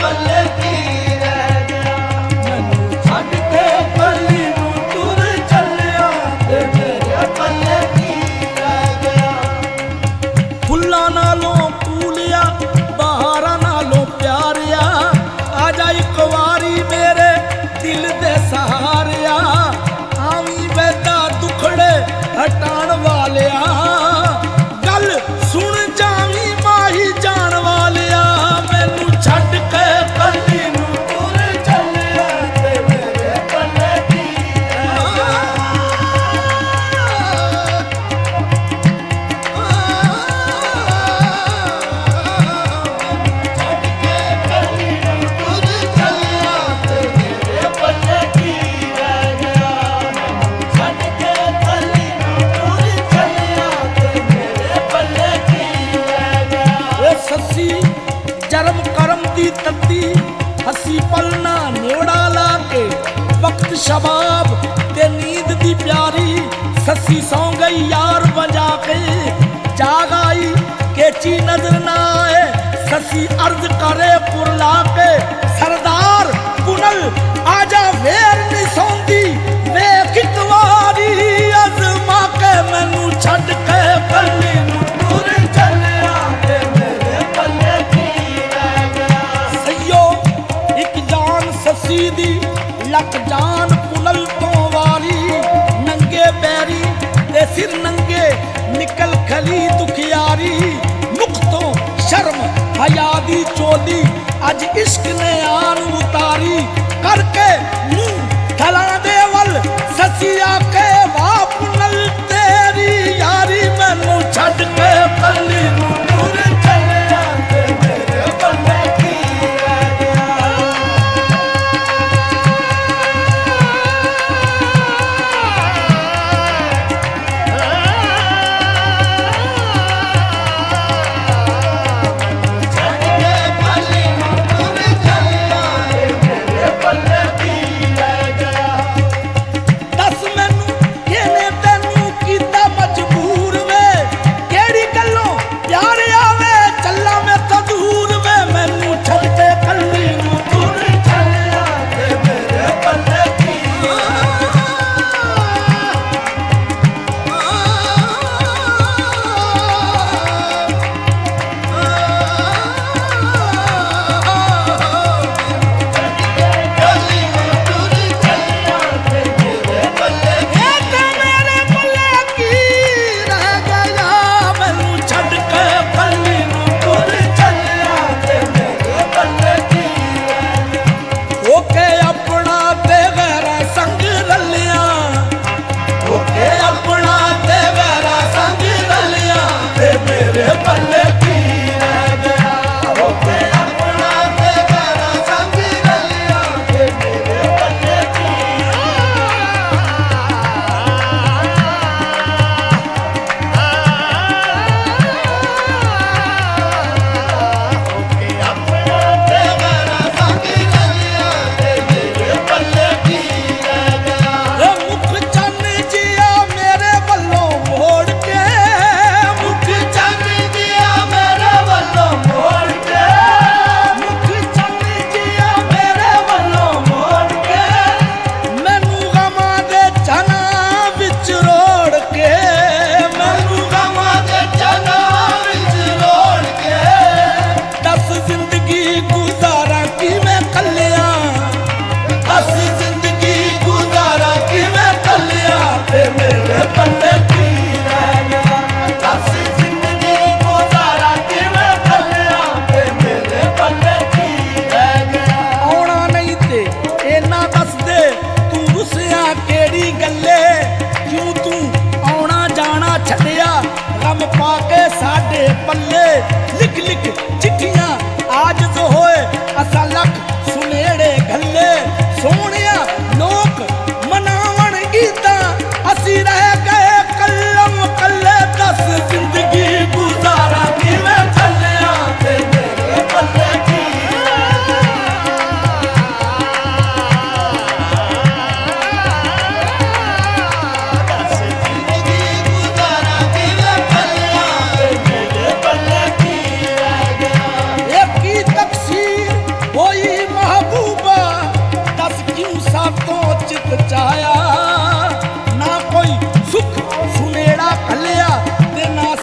Apple. Germ ਕਰਮ ਦੀ ਤੱਤੀ, ਹਸੀ ਪਲਣਾ ਨੇੜਾ ਲਾ ਕੇ, ਵਕਤ ਸ਼ਬਾਬ ਤੇ ਨੀਂਦ ਦੀ ਪਿਆਰੀ, ਸੱਸੀ ਸੌ ਗਈ ਯਾਰ ਵਜਾ ਕੇ। ਜਾਗ ਕੇਚੀ ਨਜ਼ਰ ਨਾ ਆਏ, ਸੱਸੀ ਅਰਜ਼ ਕਰੇ ਪੁਰਲਾ ਕੇ, ਸਰਦਾਰ सिर नंगे निकल खली दुखियारी नुकतों शर्म हयादी चोली आज इश्क ने आन उतारी करके